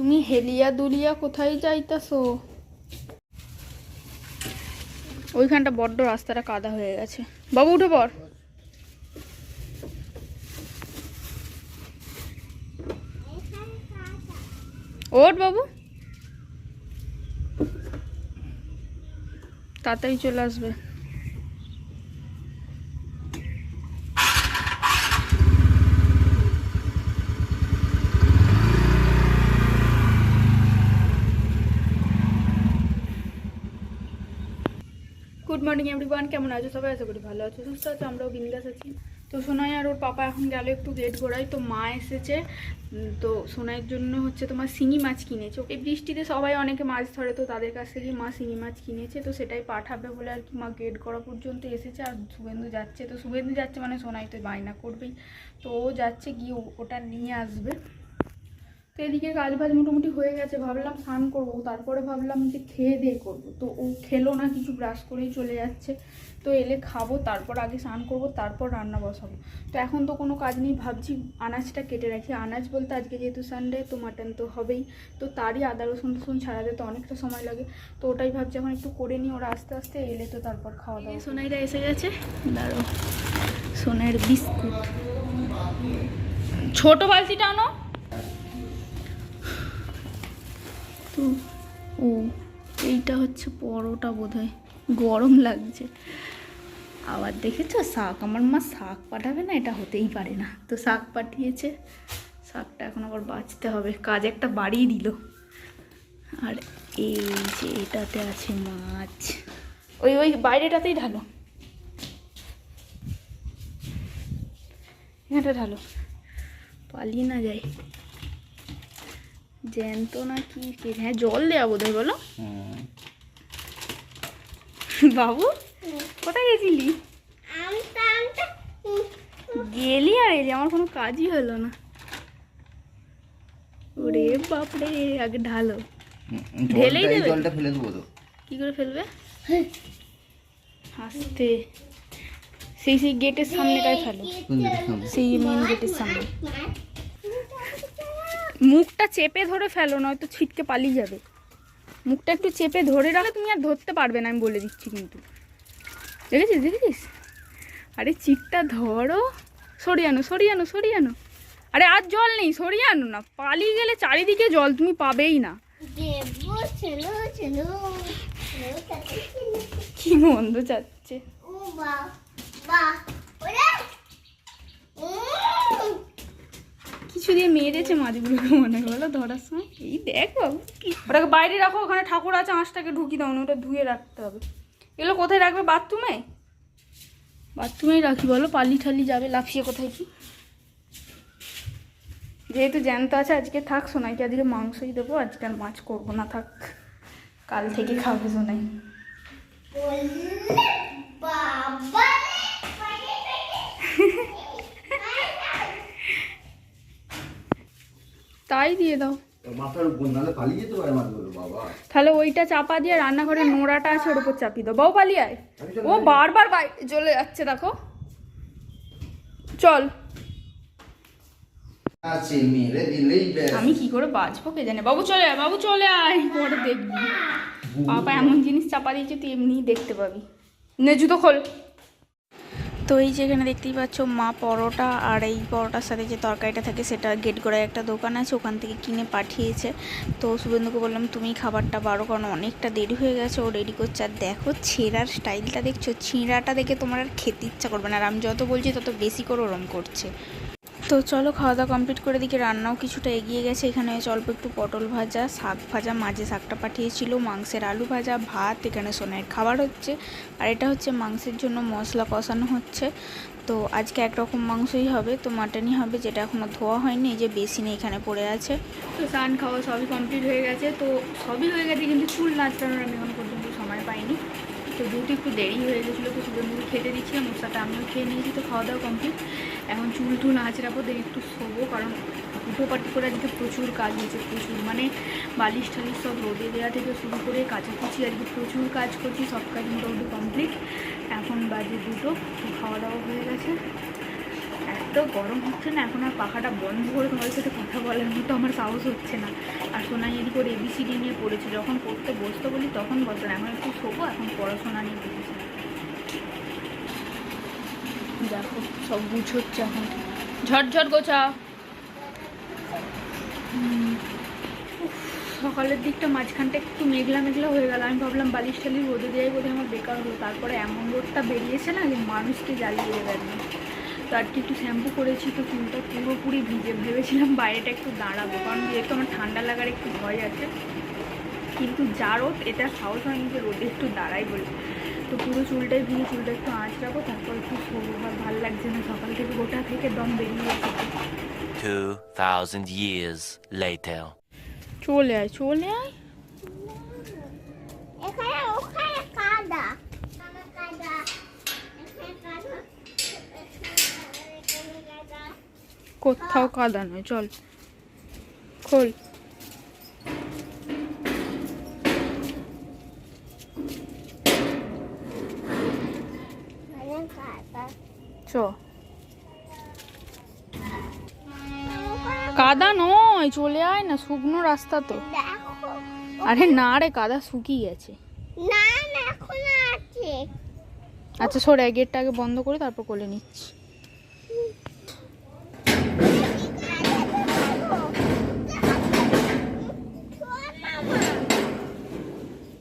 তুমি হেলিয়া দুলিয়া কোথায় যাইতাছো? ওইখানটা বড্ড রাস্তাটা কাদা হয়ে গেছে। বাবু, উঠে পড়। ওঠ বাবু। তাড়াতাড়ি চলে আসবে। গুড মর্নিং এভরিওয়ান কেমন আছো? সবাই আশা করি ভালো আছো, সুস্থ আছো, আমরাও বিন্দাস আছি। তো সোনাই আর ওর পাপা এখন গেল একটু গেট ঘোরাই তো মা এসেছে। তো সোনাইয়ের জন্য হচ্ছে তোমার শিঙি মাছ কিনেছে। এই বৃষ্টিতে সবাই অনেকে মাছ ধরে, তো তাদের কাছ থেকে মা শিঙি মাছ কিনেছে, তো সেটাই পাঠাবে বলে আর কি মা গেট করা পর্যন্ত এসেছে। আর শুভেন্দু যাচ্ছে, তো শুভেন্দু যাচ্ছে মানে সোনাই তো বায়না করবেই। তো ও যাচ্ছে গিয়ে ওটা নিয়ে আসবে। তো এদিকে কাজ বাজ মোটামুটি হয়ে গেছে ভাবলাম স্নান করব তারপরে ভাবলাম যে খেয়ে দিয়ে করব। তো ও খেলো না কিছু ব্রাশ করেই চলে যাচ্ছে। তো এলে খাব তারপর আগে স্নান করব তারপর রান্না বসাবো। তো এখন তো কোনো কাজ নেই ভাবছি আনাজটা কেটে রাখি। আনাজ বলতে আজকে যেহেতু সানডে তো মাটন তো হবেই। তো তারই আদা রসুন টসুন ছাড়াতে তো অনেকটা সময় লাগে। তো ওটাই ভাবছি এখন একটু করে নিই ওরা আস্তে আস্তে এলে তো তারপর খাওয়া দাওয়া সোনাইরা এসে গেছে। দাঁড়ো সোনাইয়ের বিস্কুট। ছোট বালতিটা আনো। তো ও, এইটা হচ্ছে পরোটা বোধ হয় গরম লাগছে। আবার দেখেছ, শাক? আমার মা শাক পাঠাবে না, এটা হতেই পারে না। তো শাক পাঠিয়েছে, শাকটা এখন আবার বাঁচতে হবে। কাজ একটা বাড়িয়ে দিল। আর এই যে এটাতে আছে মাছ। ওই ওই বাইরেটাতেই ঢালো। এখানটা ঢালো। পালিয়ে না যায়। জ্যান্ত না কি কে- হ্যাঁ জল দেওয়া বোধ হয় বলো বাবু কোথায় গেছিলি? গেলি আর এলি আমার কোনো কাজই হলো না। ওরে বাপরে আগে ঢালো। ঢেলেই দেবে? জলটা ফেলে দেবো তো। কি করে ফেলবে? আস্তে সেই সেই গেটের সামনেটাই ফেলো? সেই মেন গেটের সামনে। মুখটা চেপে ধরে ফেলো নয়তো ছিটকে পালিয়ে যাবে। মুখটা একটু চেপে ধরে রাখলে তুমি আর ধরতে পারবে না আমি বলে দিচ্ছি কিন্তু। দেখেছিস দেখেছিস? আরে চিটটা ধরো। সরিয়ে আনো সরিয়ে আনো সরিয়ে আনো। আরে আর জল নেই সরিয়ে আনো না। পালিয়ে গেলে চারিদিকে জল তুমি পাবেই না। কি? মন্দ চাচ্ছে? কিছু দিয়ে মেরেছে মাছগুলোকে মনে হলো ধরার সময়। এই দেখ বাবু কি ওটাকে বাইরে রাখো ওখানে ঠাকুর আছে আঁশটাকে ঢুকি দাও না ওটা ধুয়ে রাখতে হবে। এগুলো কোথায় রাখবে? বাথরুমে? বাথরুমেই রাখি বলো পালি ঠালি যাবে লাফিয়ে কোথায় কি? যেহেতু জ্যান্ত আছে আজকে থাক সোনাইকে আজকে মাংসই দেবো আজকে আর মাছ করব না থাক। কাল থেকে খাবে সোনাই। তাই দিয়ে দাও। মাথার উপর নাহলে পালিয়ে যেতে পারে মাছগুলো বাবা। তাহলে ওইটা চাপা দিয়ে রান্নাঘরে নোড়াটা আছে ওর উপর চাপিয়ে দাও। বাবু পালিয়ে আয়। আমি ও বারবার বাইরে চলে যাচ্ছে দেখো। চল। আমি কি করে বাঁচবো কে জানে বাবু চলে আয় বাবু চলে আয়। পরে দেখবি। পাপা এমন জিনিস চাপা দিয়েছে তুই এমনিই দেখতে পাবি। নে জুতো খোল। তো এই যে এখানে দেখতেই পাচ্ছ মা পরোটা আর এই পরোটার সাথে যে তরকারিটা থাকে সেটা গেট গোড়ায় একটা দোকান আছে, ওখান থেকে কিনে পাঠিয়েছে। তো শুভেন্দুকে বললাম তুমি খাবারটা বারো কারণ অনেকটা দেরি হয়ে গেছে, ও রেডি করছে। আর দেখো ছেঁড়ার স্টাইলটা দেখছ, ছিঁড়াটা দেখে তোমার আর খেতে ইচ্ছা করবে না। আর আমি যত বলছি, তত বেশি করে ওরম করছে। তো চলো খাওয়া দাওয়া কমপ্লিট করে দিকে রান্নাও কিছুটা এগিয়ে গেছে। এখানে অল্প একটু পটল ভাজা, শাক ভাজা, মাঝে শাকটা পাঠিয়েছিল, মাংসের আলু ভাজা, ভাত, এখানে সোনাইয়ের খাবার হচ্ছে। আর এটা হচ্ছে মাংসের জন্য মশলা কষানো হচ্ছে। তো আজকে একরকম মাংসই হবে, তো মাটনই হবে, যেটা এখনও ধোয়া হয়নি, এই যে বেসিনে এখানে পড়ে আছে। তো স্নান খাওয়া সবই কমপ্লিট হয়ে গেছে, তো সবই হয়ে গেছে, কিন্তু চুল নাচড়ানোর আমি এখন পর্যন্ত সময় পাইনি। তো দুটো একটু দেরি হয়ে গেছিল কিছু সুন্দর খেতে দিচ্ছিলাম ওর সাথে আমিও খেয়ে নিয়েছি, তো খাওয়া দাওয়া কমপ্লিট এখন চুল টুল আঁচড়াবো দিয়ে একটু শোবো, কারণ দুটো পাটি করে আজকে প্রচুর কাজ হয়েছে, প্রচুর। মানে বালিশ টালিশ সব রোদে দেওয়া থেকে শুরু করে কাচাকুচি আজকে প্রচুর কাজ করছি, সব কাজ মোটামুটি কমপ্লিট এখন বাজে দুটো খাওয়া দাওয়া হয়ে গেছে। এত গরম হচ্ছে না, এখন আর পাখাটা বন্ধ করে তোমাদের সাথে কথা বলার মতো আমার সাহস হচ্ছে না। আর শোনা করে এবিসিডি নিয়ে পড়েছে, যখন পড়তে বসতে বলি তখন বসে না এখন একটু শোবো, এখন পড়াশোনা নিয়ে বসেছি দেখো, সব গুছোচ্ছে এখন। ঝটঝট গোছা সকালের দিকটা মাঝখানটা একটু মেঘলা মেঘলা হয়ে গেল। আমি ভাবলাম বালিশ টালিশ রোদে দেওয়াই বোধহয় আমার বেকার হলো। তারপরে এমন রোদটা বেরিয়েছে না যে মানুষকে জ্বালিয়ে দেবে না তো কি একটু শ্যাম্পু করেছি, তো চুলটা পুরোপুরি ভিজে ভেবেছিলাম বাইরেটা একটু দাঁড়াবো। কারণ যেহেতু আমার ঠান্ডা লাগার একটু ভয় আছে। কিন্তু যা রোদ এটা সাহস হয়নি যে রোদে একটু দাঁড়াই বলে। তো পুরো চুলটাই ভিজে চুলটা একটু আঁচ রাখব তারপর একটু শরীর ভালো লাগছে না সকাল থেকে গোটা থেকে দম বেরিয়ে যাচ্ছে 2,000 years later. চলে আয় চলে আয়। এখানে ওখানে কাদা। কোথাও কাদা নয় চল। খোল এখানে কাদা চ কাদা নয় চলে আয় না শুকনো রাস্তা তো। আরে না রে কাদা শুকিয়ে গেছে। না না এখন আছে। আচ্ছা সরে আয়, গেটটা আগে বন্ধ করে তারপর কোলে নিচ্ছি।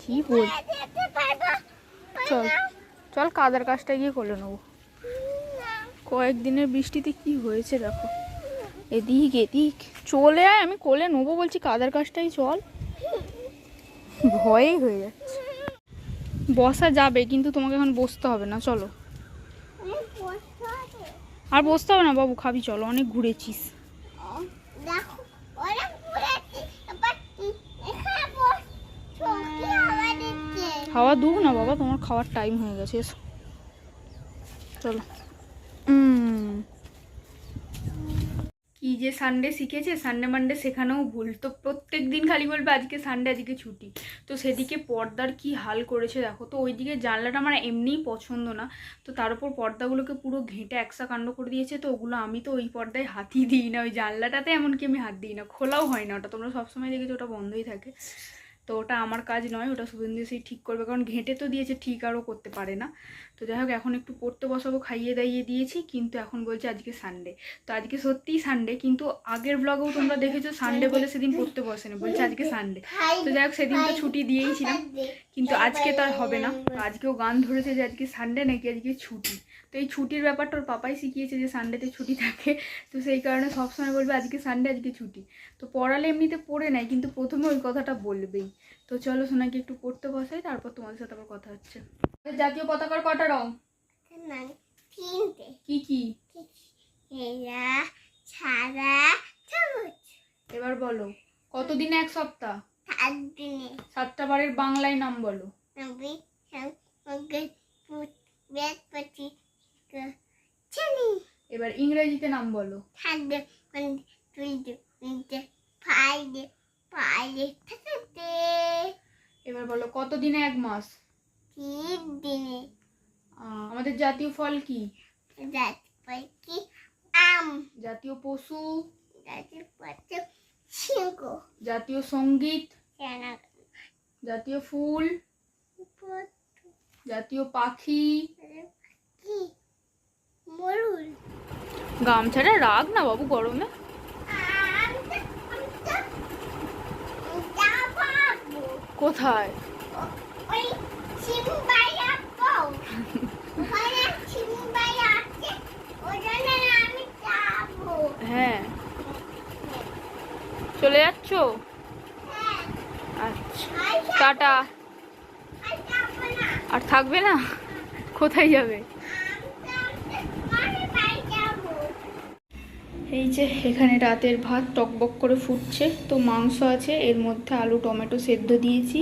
কি বল চল। চল কাদার কাজটা গিয়ে করে নেব। কয়েকদিনের বৃষ্টিতে কি হয়েছে দেখো? এদিক এদিক। চলে আয়, আমি কোলে নেব বলছি, কাদার কাজটাই চল। ভয়েই হয়ে যাচ্ছে। বসা যাবে, কিন্তু তোমাকে এখন বসতে হবে না, চলো। আর বসতে হবে না বাবু, খাবি, চলো, অনেক ঘুরেছিস। খাওয়া দুক না বাবা, তোমার খাওয়ার টাইম হয়ে গেছে চলো উম। কি যে সানডে শিখেছে সানডে মানডে শেখানোও ভুল। তো প্রত্যেক দিন খালি বলবে, আজকে সানডে আজকে ছুটি। তো সেদিকে পর্দার কি হাল করেছে দেখো। তো ওই ওইদিকে জানলাটা আমার এমনিই পছন্দ না। তো তার উপর পর্দাগুলোকে পুরো ঘেঁটে একসা কাণ্ড করে দিয়েছে। তো ওগুলো আমি তো ওই পর্দায় হাতই দিই না। ওই জানলাটাতে এমনকি আমি হাত দিই না। খোলাও হয় না। ওটা তোমরা সবসময় দেখেছ, ওটা বন্ধই থাকে। তো ওটা আমার কাজ নয়, ওটা শুভেন্দু সেই ঠিক করবে। কারণ ঘেঁটে তো দিয়েছে, ঠিক আরও করতে পারে না। তো যাই হোক, এখন একটু পড়তে বসাবো, খাইয়ে দাইয়ে দিয়েছি, কিন্তু এখন বলছে আজকে সানডে তো আজকে সত্যিই সানডে কিন্তু আগের ব্লগেও তোমরা দেখেছ সানডে বলে সেদিন পড়তে বসেনি, বলছে আজকে সানডে তো যাই হোক সেদিন তো ছুটি দিয়েইছিলাম কিন্তু আজকে তার হবে না। আজকেও গান ধরেছে যে আজকে সানডে নাকি আজকে ছুটি। তো এই ছুটির ব্যাপারটা ওর পাপাই শিখিয়েছে যে সানডেতে ছুটি থাকে। তো সেই কারণে সবসময় বলবে আজকে সানডে আজকে ছুটি। তো পড়ালে এমনিতে পড়ে নেয় কিন্তু প্রথমে ওই কথাটা বলবেই। তো চলো সোনাকে একটু পড়তে বসাই তারপর তোমাদের সাথে আবার কথা হচ্ছে। জাতীয় পতাকার কটা রং? না তিনটে। কি কি? এবার বলো কতদিনে এক সপ্তাহ? সাত সাতটা বারের বাংলায় নাম বলো। এবার ইংরেজিতে নাম বলো। ফাইলে থাকতে। এবার বলো কতদিনে এক মাস? তিন দিনে আমাদের জাতীয় ফল কি? যাতে কি? আম। জাতীয় পশু? পাচ্ছে সিংহ জাতীয় সংগীত? জাতীয় ফুল? জাতীয় পাখি? গামছাটা রাগ না বাবু গরমে কোথায় ওই সিম্বাই আপো ওখানে সিম্বাই আছে ওই জন্য আমি যাব। হ্যাঁ। চলে যাচ্ছ? হ্যাঁ। আচ্ছা টাটা। আর থাকবে না? কোথায় যাবে আমি বাড়ি যাব এই যে এখানে রাতের ভাত টকবক করে ফুটছে, তো মাংস আছে, এর মধ্যে আলু, টমেটো সেদ্ধ দিয়েছি।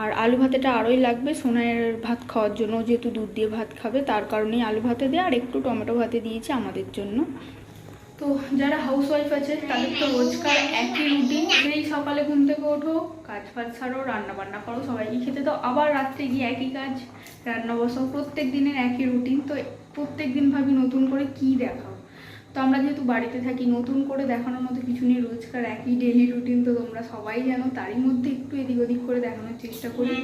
আর আলু ভাতেটা আরোই লাগবে সোনার ভাত খাওয়ার জন্য যেহেতু দুধ দিয়ে ভাত খাবে, তার কারণেই আলু ভাতে দিয়ে, আর একটু টমেটো ভাতে দিয়েছি আমাদের জন্য। তো যারা হাউস ওয়াইফ আছে, তাদের তো রোজকার একই রুটিন সেই সকালে ঘুম থেকে ওঠো, কাজ ফাজ ছাড়ো রান্না বান্না করো, সবাইকে খেতে দাও। আবার রাত্রে গিয়ে একই কাজ, রান্না বসাও, প্রত্যেক দিনের একই রুটিন তো প্রত্যেক দিন ভাবি নতুন করে কি দেখাও। তো আমরা যেহেতু বাড়িতে থাকি, নতুন করে দেখানোর মতো কিছু নেই, রোজকার একই ডেলি রুটিন তো তোমরা সবাই জানো, তারই মধ্যে একটু এদিক ওদিক করে দেখানোর চেষ্টা করি।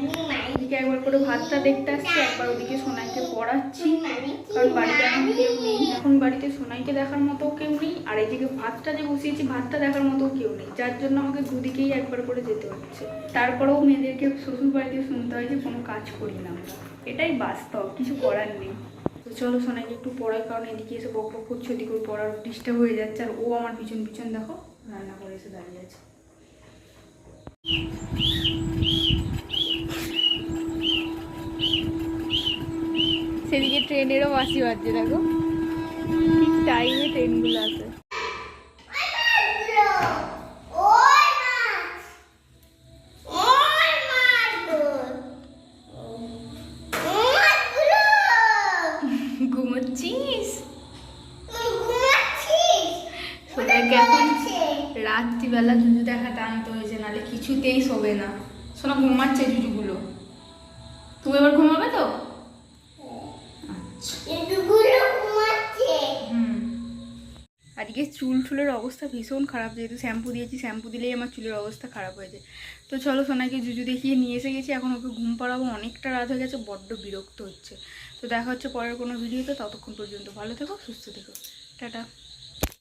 এদিকে একবার করে ভাতটা দেখতে আসছি, একবার ওদিকে সোনাইকে পড়াচ্ছি, কারণ বাড়িতে এখন কেউ নেই। এখন বাড়িতে সোনাইকে দেখার মতো কেউ নেই, আর এদিকে ভাতটা যে বসিয়েছি, ভাতটা দেখার মতো কেউ নেই। যার জন্য আমাকে দুদিকেই একবার করে যেতে হচ্ছে। তারপরেও মেয়েদেরকে শ্বশুর বাড়িতে শুনতে হয় যে কোনো কাজ করি না এটাই বাস্তব, কিছু করার নেই। চলো সোনাকে একটু পড়ার কারণে এদিকে এসে বক বক করছে, ওদিকে পড়ার ডিস্টার্ব হয়ে যাচ্ছে, আর ও আমার পিছন পিছন দেখো, রান্না করে এসে দাঁড়িয়ে আছে। সেদিকে ট্রেনেরও বাসি বাজছে, দেখো। ঠিক টাইমে ট্রেনগুলো আসে ওই মাছ ওই মাছগুলো মাছগুলো ঘুমোচ্ছিস ঘুমাচ্ছিস সোনাইকে এখন আছে রাত্রিবেলা জুজু দেখা টানতে হয়েছে নাহলে কিছুতেই শোবে না। সোনা ঘুমাচ্ছে জুজুগুলো। তুমি এবার ঘুমাবে তো? আচ্ছা। আজকে চুল টুলের অবস্থা ভীষণ খারাপ যেহেতু শ্যাম্পু দিয়েছি শ্যাম্পু দিলেই আমার চুলের অবস্থা খারাপ হয়েছে তো চলো সোনাকে জুজু দেখিয়ে নিয়ে এসে গেছি এখন ওকে ঘুম পাড়াবো অনেকটা রাত হয়ে গেছে বড্ড বিরক্ত হচ্ছে। তো দেখা হচ্ছে পরের কোনো ভিডিওতে ততক্ষণ পর্যন্ত ভালো থেকো সুস্থ থেকো। টাটা।